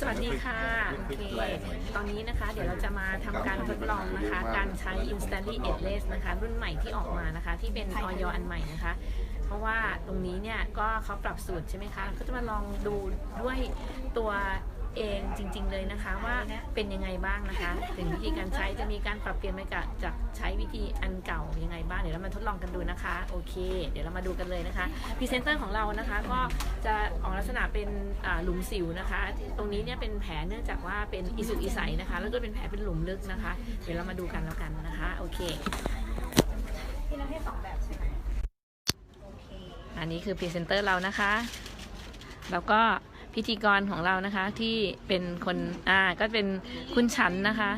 สวัสดีค่ะโอเคตอนนี้นะคะเดี๋ยวเราจะมาทำการทดลองนะคะ การใช้ Instantly Edless นะคะ รุ่นใหม่ที่ออกมานะคะ ที่เป็นออยอันใหม่นะคะ เพราะว่าตรงนี้เนี่ยก็เขาปรับสูตรใช่ไหมคะก็จะมาลองดูด้วยตัวเองจริง ๆ เลยนะคะว่าเป็นยังไงบ้างนะคะ ถึงวิธีการใช้จะมีการปรับเปลี่ยนไปจากจากใช้วิธีอันเก่ายังไง บ้างเดี๋ยวเรามาทดลองกันดูนะคะโอเค เดี๋ยวเรามาดูกันเลยนะคะพรีเซนเตอร์ของเรานะคะก็จะออกลักษณะเป็นอ่าหลุมสิวนะคะ ตรงนี้เนี่ยเป็นแผลเนื่องจากว่าเป็นอิสุกอิใสนะคะ แล้วก็เป็นแผลเป็นหลุมลึกนะคะ เดี๋ยวเรามาดูกันแล้วกันนะคะโอเคที่เราให้สองแบบใช่ไหมโอเคอันนี้คือพรีเซนเตอร์เรานะคะ แล้วก็พิธีกรของเรานะคะที่เป็นคนอ่าก็เป็นคุณฉันนะคะ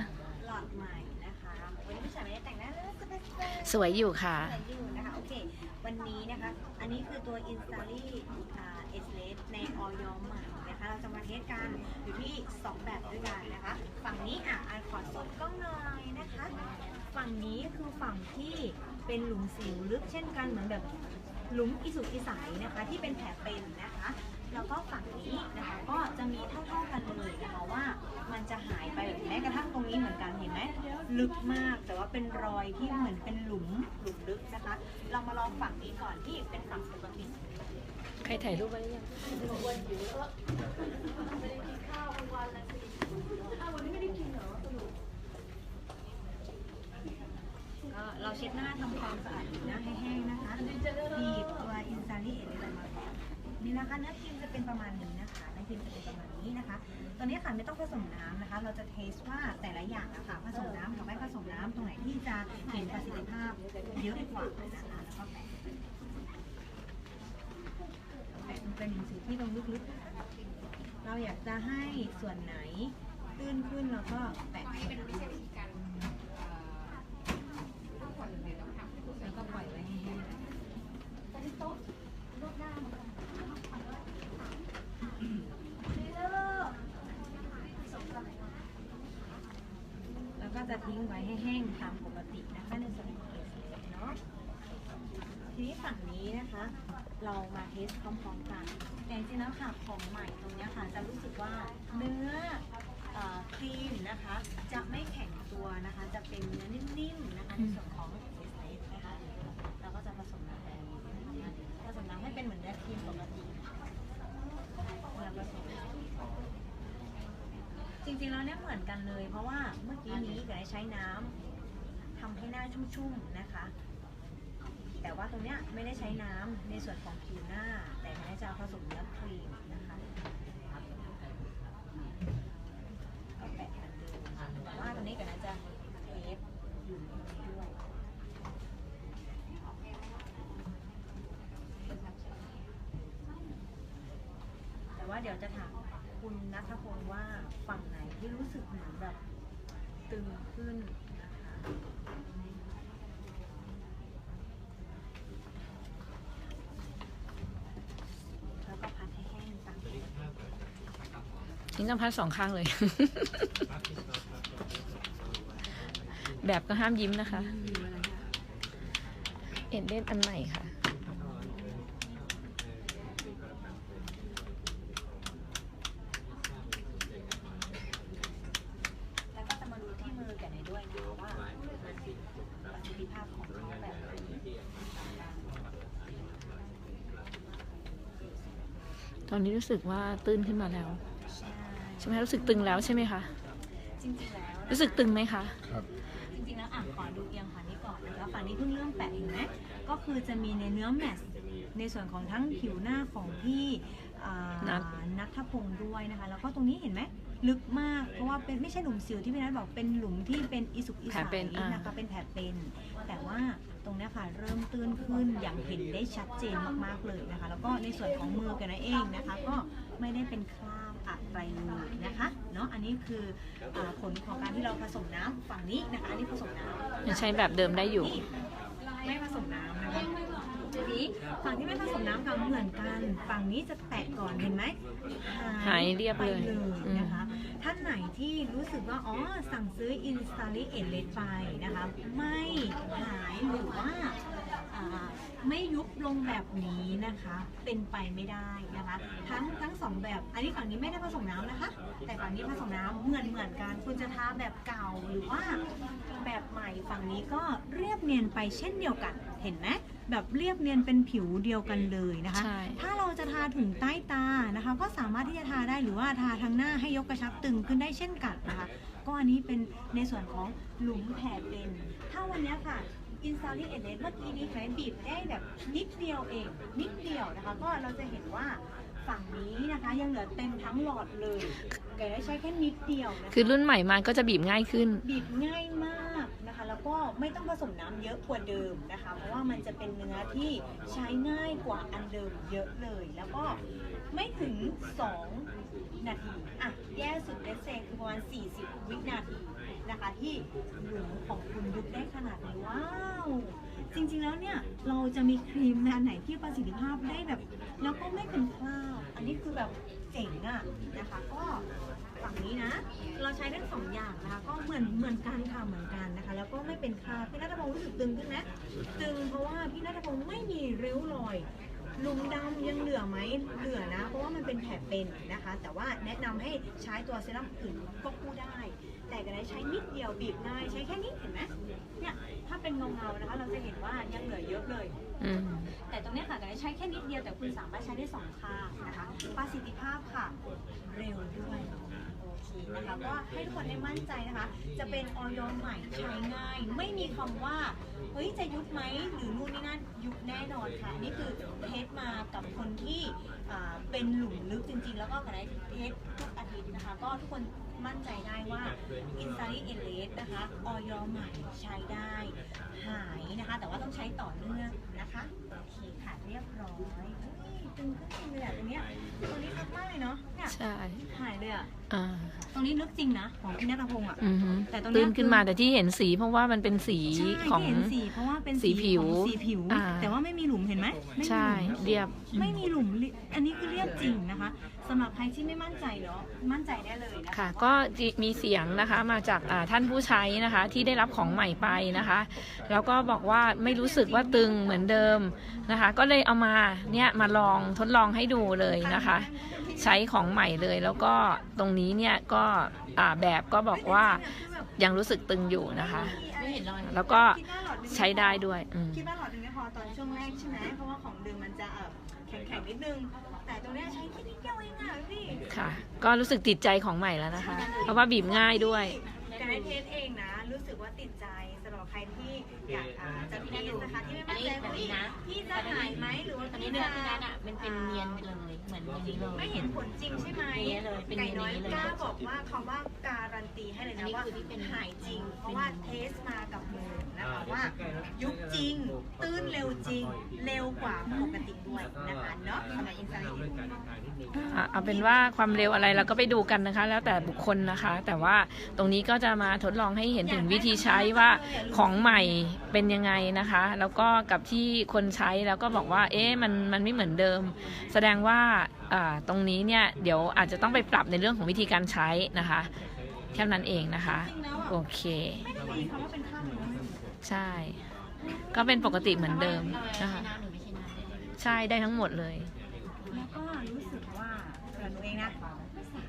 สวยอยู่ค่ะสวยอยู่นะคะ โอเค วันนี้นะคะ อันนี้คือตัว i n s t a l l y อ่า e s l e s ในออยใหม่นะคะ เราจะมาเทสกันอยู่ที่ 2 แบบด้วยกันนะคะ ฝั่งนี้อะอันขอส่งกล้องหน่อยนะคะ ฝั่งนี้คือฝั่งที่เป็นหลุมสิวลึกเช่นกันเหมือนแบบหลุมอิสุกอิสัยนะคะ ที่เป็นแผลเป็นนะคะ แล้วก็ฝั่งนี้นะคะก็จะมีเท่าๆกันเลยนะคะว่า มันจะหายไปแบบแม้กระทั่งตรงนี้เหมือนกันเห็นไหมลึกมากแต่ว่าเป็นรอยที่เหมือนเป็นหลุมหลุมลึกนะคะ เรามาลองฝั่งนี้ก่อนที่เป็นฝั่งปกติใครถ่ายรูปไว้หรือยังก็เราเช็ดหน้าทำความสะอาดผิวหน้าให้แห้งนะคะบีบตัวอินซาลีเอลมานี่นะคะเนื้อครีมจะเป็นประมาณนี้นะคะเนื้อครีมจะเป็ นี้นะคะตอนนี้ค่ะไม่ต้องผสมน้ำนะคะ เราจะเทสว่าแต่ละอย่างอะค่ะผสมน้ำกับไม่ผสมน้ำตรงไหนที่จะเห็นประสิทธิภาพเยอะกว่านะคะแล้วก็แปะแปะตรงกระดิ่งสีที่ตรงลึกๆนะคะเราอยากจะให้ส่วนไหนตื้นขึ้นแล้วก็แปะแล้วก็ปล่อยไว้ให้แห้ง แล้วก็ จะทิ้งไว้ให้แห้งตามปกตินะคะในส่วนของเอสเนาะทีนี้ฝั่งนี้นะคะ เรามาเทสพร้อมๆกันแต่จริงๆแล้วค่ะของใหม่ตรงนี้ค่ะจะรู้สึกว่าเนื้ออครีมนะคะ จะไม่แข็งตัวนะคะ จะเป็นเนื้อนิ่มๆนะคะในส่วนของเอสเนะคะเราก็จะผสมน้ำแบบนี้นะคะผสมน้ำให้เป็นเหมือนเนื้อครีมปกติแล้วผสม จ ริงๆแล้วเนี่ยเหมือนกันเลย เพราะว่าเมื่อกี้นี้เดี๋ยวใช้น้ำทำให้หน้าชุ่มๆนะคะ แต่ว่าตรงเนี้ยไม่ได้ใช้น้ำในส่วนของผิวหน้า แต่แม้จะผสมเนื้อครีมนะคะก็แปะเหมือนเดิมแต่ว่าตรงนี้ก็น่าจะเทปอยู่ตรงนี้ด้วยแต่ว่าเดี๋ยวจะถาม คุณนัทพลว่าฝั่งไหนที่รู้สึกเหมือนแบบตึงขึ้นนะคะแล้วก็พัดให้แห้งตามปกตินี่ต้องพัดสองข้างเลย แบบก็ห้ามยิ้มนะคะ เอ็ดเล่นอันใหม่ค่ะ แล้วก็จะมาดูที่มือกันในด้วยนะคะว่าประสิท ธิภาพของเขาแบบไหนตอนนี้รู้สึกว่าตื้นขึ้นมาแล้ว ใช่ใช่ไหมคะรู้สึกตึงแล้วใช่ไหมคะ จริงๆแล้วนะคะรู้สึกตึงไหมคะ ครับ จริงๆแล้วอะขอดูเอียงฝั่งนี้ก่อนนะคะฝั่งนี้เพิ่งเริ่มแปะเห็นไหมก็คือจะมีในเนื้อแมสในส่วนของทั้งผิวหน้าของพี่อ่านัท นัทพงศ์ด้วยนะคะ แล้วก็ตรงนี้เห็นไหม ลึกมาก เพราะว่าเป็นไม่ใช่หลุมสิวที่พี่นัทบอกเป็นหลุมที่เป็นอิสุกอิสัยนะคะเป็นแผลเป็น แต่ว่าตรงเนี้ยค่ะเริ่มตื้นขึ้นอย่างเห็นได้ชัดเจนมากๆเลยนะคะ แล้วก็ในส่วนของมือกันนะเองนะคะ ก็ไม่ได้เป็นคราบอะไรเลยนะคะเนาะอันนี้คืออาผลของการที่เราผสมน้ำฝั่งนี้นะคะอันนี้ผสมน้ำยังใช้แบบเดิมได้อยู่นี่ไม่ผสมน้ำนะคะ ทีนี้ฝั่งที่ไม่ผสมน้ำค่ะเหมือนกัน ฝั่งนี้จะแตะก่อนเห็นไหมหายเรียบเลยไปเลยอืมนะคะ ท่านไหนที่รู้สึกว่า อ๋อ สั่งซื้อ i n s t a l l y e เอเลไปนะคะ ไม่หายหรือว่า อ่าไม่ยุบลงแบบนี้นะคะ เป็นไปไม่ได้นะคะ ทั้งทั้งสองแบบ อันนี้ฝั่งนี้ไม่ได้ผสมน้ำนะคะ แต่ฝั่งนี้ผสมน้ำเหมือนเหมือนกัน คุณจะทาแบบเก่าหรือว่าแบบใหม่ฝั่งนี้ก็เรียบเนียนไปเช่นเดียวกัน เห็นไหมแบบเรียบเนียนเป็นผิวเดียวกันเลยนะคะ ใช่ ถ้าเราจะทาถุงใต้ตานะคะ ก็สามารถที่จะทาได้หรือว่าทาทางหน้าให้ยกกระชับตึงขึ้นได้เช่นกันนะคะ ก็อันนี้เป็นในส่วนของหลุมแผลเป็น ถ้าวันเนี้ยค่ะ อินซาลิเอเดเมื่อกี้นี้แฟนบีบได้แบบนิดเดียวเอง นิดเดียวนะคะ ก็เราจะเห็นว่าฝั่งนี้นะคะ ยังเหลือเต็มทั้งหลอดเลยแกได้ใช้แค่นิดเดียวนะคะคือรุ่นใหม่มาก็จะบีบง่ายขึ้น บีบง่ายมากนะคะ แล้วก็ไม่ต้องผสมน้ำเยอะกว่าเดิมนะคะ เพราะว่ามันจะเป็นเนื้อที่ใช้ง่ายกว่าอันเดิมเยอะเลย แล้วก็ไม่ถึง 2 นาทีอะแย่สุดเลสเซคือประมาณ40 วินาที นะคะที่หลุมของคุณยุบได้ขนาดนี้ว้าว จริงๆแล้วเนี่ยเราจะมีครีมอันไหนที่ประสิทธิภาพได้แบบ แล้วก็ไม่เป็นคราบอันนี้คือแบบเจ๋งอะนะคะก็ฝั่งนี้นะ เราใช้ทั้งสองอย่างนะคะก็เหมือนเหมือนกันค่ะเหมือนกันนะคะ แล้วก็ไม่เป็นคราบพี่นัทพงศ์รู้สึกตึงขึ้นไหมตึงเพราะว่าพี่นัทพงศ์ไม่มีริ้วรอยลุมดำยังเหลือไหมเหลือนะ เพราะว่ามันเป็นแผลเป็นนะคะ แต่ว่าแนะนำให้ใช้ตัวเซรั่มอื่นก็ แต่ก็ได้ใช้นิดเดียวบีบง่ายใช้แค่นี้เห็นไหมเนี่ยถ้าเป็นเงาเงาๆนะคะ เราจะเห็นว่ายังเหลือเยอะเลย อืม แต่ตรงเนี้ยค่ะการใช้แค่นิดเดียวแต่คุณสามารถใช้ได้สองข้างนะคะ ประสิทธิภาพค่ะ เร็วด้วยโอเคนะคะก็ให้ทุกคนได้มั่นใจนะคะ จะเป็นออยใหม่ใช้ง่าย ไม่มีคำว่าเฮ้ยจะยุบไหมหรือนู่นนี่นั่นยุบแน่นอนค่ะอันนี่คือเทสมากับคนที่อ่าเป็นหลุมลึกจริงๆ แล้วก็กันได้เทสทุกอาทิตย์นะคะ ก็ทุกคน มั่นใจได้ว่า i n s a r i e l a t e นะคะออยใหม่ใช้ได้หายนะคะ แต่ว่าต้องใช้ต่อเนื่องนะคะโอเคค่ะเรียบร้อยเฮ้ยตึงขึ้นเลยอะตรงเนี้ยตรงนี้ลึกมากเลยเนาะเนี่ยใช่หายเลยอะอ่าตรงนี้ลึกจริงนะของพี่นัทพงศ์อะอือฮึแต่ตรงเนี้ตื้ยนขึ้นมาแต่ที่เห็นสีเพราะว่ามันเป็นสีใช่ของที่เห็นสีเพราะว่าเป็นสีผิวของสีผิวอ่าแต่ว่าไม่มีหลุมเห็นไหมไม่มีใช่หลุมเรียบไม่มีหลุมลิอันนี้คือเรียบจริงนะคะ สำหรับใครที่ไม่มั่นใจเนาะมั่นใจได้เลยนะคะค่ะ ก็มีเสียงนะคะมาจากอ่าท่านผู้ใช้นะคะที่ได้รับของใหม่ไปนะคะ แล้วก็บอกว่าไม่รู้สึกว่าตึงเหมือนเดิมนะคะ ก็เลยเอามาเนี่ยมาลองทดลองให้ดูเลยนะคะ ใช้ของใหม่เลยแล้วก็ตรงนี้เนี่ยก็อ่าแบบก็บอกว่ายังรู้สึกตึงอยู่นะคะ ไม่เห็นรอยแล้วก็ใช้ได้ด้วยอืมคิดว่าหลอดหนึงไม่พอตอนช่วงแรกใช่ไหมเพราะว่าของเดิมมันจะเอ่อแข็งๆ นิดนึง แต่ตรงเนี้ยใช้แค่นิดเดียวเองอะพี่ค่ะ ก็รู้สึกติดใจของใหม่แล้วนะคะ เพราะว่าบีบง่ายด้วย การได้เทสเองนะ รู้สึกว่าติดใจสำหรับใครที่อยากอ่าจะเทสนะคะที่ไม่มั่นใจอันนี้ว่าแบบนี้นะพี่จะหายไหมหรือว่าตอนนี้พี่เนื้อจะพี่นัทอะมันเป็นเนียนไปเลย เหมือนอย่างนี้เลย ไม่เห็นผลจริงใช่ไหมเนียนเลยเป็นไก่เนียนน้อยอย่างนี้เลยกล้าบอกว่าคำว่า นะนนี้ว่าคือที่เป็นหายจริง เพราะว่าเทสมากับมือนะคะว่ายุบจริง ตื้นเร็วจริง เร็วกว่าปกติด้วยนะคะเนาะสำหรับอินสตาแกรมอะเอาเป็นว่าความเร็วอะไรเราก็ไปดูกันนะคะ แล้วแต่บุคคลนะคะ แต่ว่าตรงนี้ก็จะมาทดลองให้เห็นถึงวิธีใช้ว่าของใหม่เป็นยังไงนะคะ แล้วก็กับที่คนใช้แล้วก็บอกว่า เอ๊ะมันมันไม่เหมือนเดิม แสดงว่าอ่าตรงนี้เนี่ยเดี๋ยวอาจจะต้องไปปรับในเรื่องของวิธีการใช้นะคะ แค่นั้นเองนะคะจริงแล้วโออะเคไม่ได้มีคำว่าเป็นข้ามเลยนะใช่ ก็เป็นปกติเหมือนเดิมใช่นะคะน้ำหรือไม่ใช่น้ำได้เลยใช่ได้ทั้งหมดเลย แล้วก็รู้สึกว่าสำหรับหนูเองนะไม่สาย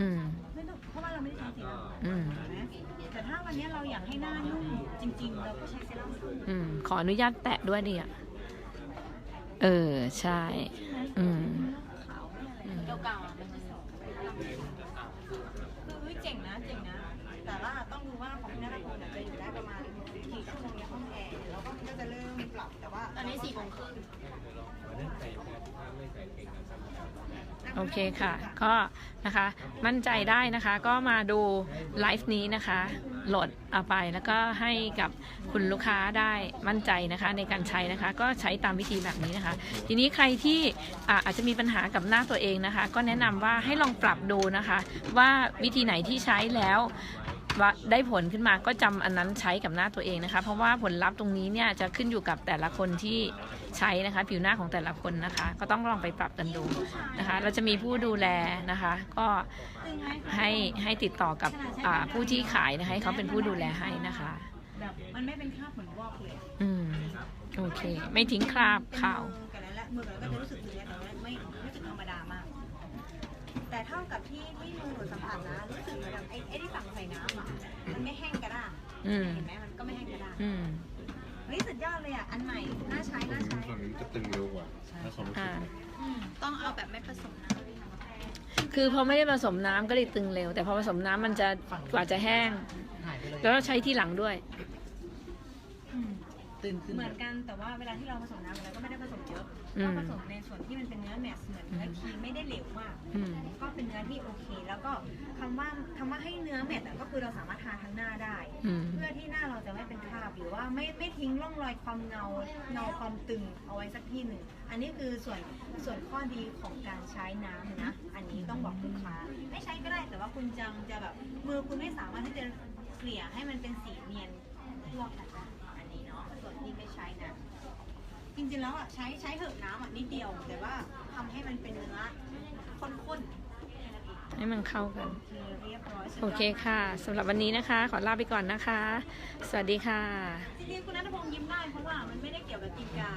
อืมไม่ต้องเพราะว่าเราไม่ได้ใช้เซรั่มอืม นะแต่ถ้าวันนี้เราอยากให้หน้านุ่มจริง ๆ เราก็ใช้เซรั่มสูตรอืม ขออนุญาตแตะด้วยดิอะ เออ ใช่ อืมขาวไม่อะไร อืม เก่าๆอะมันจะ คือเจ๋งนะเจ๋งนะ แต่ว่าต้องดู ว่าของพี่นัทพงศ์เนี่ยจะอยู่ได้ประมาณกี่ชั่วโมงในห้องแอร์แล้วก็ก็จะเริ่มปรับแต่ว่าตอนนี้สี่โมงครึ่งโอเคค่ะ ก็นะคะ มั่นใจได้นะคะ ก็มาดูไลฟ์นี้นะคะ โหลดเอาไปแล้วก็ให้กับคุณลูกค้าได้มั่นใจนะคะ ในการใช้นะคะ ก็ใช้ตามวิธีแบบนี้นะคะ ทีนี้ใครที่อาอาจจะมีปัญหากับหน้าตัวเองนะคะ ก็แนะนำว่าให้ลองปรับดูนะคะ ว่าวิธีไหนที่ใช้แล้ว ได้ผลขึ้นมาก็จำอันนั้นใช้กับหน้าตัวเองนะคะ เพราะว่าผลลัพธ์ตรงนี้เนี่ยจะขึ้นอยู่กับแต่ละคนที่ใช้นะคะ ผิวหน้าของแต่ละคนนะคะ ก็ต้องลองไปปรับกันดูนะคะ เราจะมีผู้ดูแลนะคะ ก็ตึงไหมให้ให้ติดต่อกับอ่าผู้ที่ขายนะคะให้เขาเป็นผู้ดูแลให้นะคะแบบมันไม่เป็นคราบเหมือนวอกเลยอืมโอเค ไม่ทิ้งคราบเป็นขาวมือกันแล้วแหละมือกันแล้วก็จะรู้สึกเนื้อแต่ว่าไม่รู้สึกธรรมดามาก แต่เท่ากับที่ที่มือหนูสัมผัสนะรู้สึกเหมือนแบบไอ้ไอ้ที่สั่งใส่น้ำอะมันไม่แห้งกระด้างอืมเห็นไหมมันก็ไม่แห้งกระด้างอืม เฮ้ยสุดยอดเลยอะอันใหม่น่าใช้น่าใช้ฝั่งนี้จะตึงเร็วกว่าถ้าความรู้สึกอ่าต้องเอาแบบไม่ผสมน้ำคือพอไม่ได้ผสมน้ำก็เลยตึงเร็ว แต่พอผสมน้ำมันจะกว่าจะแห้ง หายไปเลย แล้วเราใช้ที่หลังด้วย ตื่นขึ้นเหมือนกันแต่ว่าเวลาที่เราผสมน้ำเราก็ไม่ได้ผสมเยอะอืมก็ผสมในส่วนที่มันเป็นเนื้อแมสเหมือนเนื้อครีมไม่ได้เหลวมากอืมก็เป็นเนื้อที่โอเค แล้วก็คำว่าคำว่าให้เนื้อแมทอะก็คือเราสามารถทาทั้งหน้าได้อืมเพื่อที่หน้าเราจะไม่เป็นคราบหรือว่าไม่ไม่ทิ้งร่องรอยความเงาเงาความตึงเอาไว้สักที่หนึ่งอันนี้คือส่วนส่วนข้อดีของการใช้น้ำนะ อันนี้ต้องบอกลูกค้าไม่ใช้ก็ได้แต่ว่าคุณจังจะแบบมือคุณไม่สามารถที่จะเกลี่ยให้มันเป็นสีเนียนทั่วกันได้ ใช้นะ จริงๆแล้วอะใช้ใช้เถอะน้ำอะนิดเดียว แต่ว่าทำให้มันเป็นเนื้อข้นๆให้มันเข้ากันโอเคเรียบร้อยสุดยดโอเคค่ะสำหรับวันนี้นะคะ ขอลาไปก่อนนะคะ สวัสดีค่ะ จริงๆคุณนัทพงศ์ยิ้มได้เพราะว่ามันไม่ได้เกี่ยวกับกินยา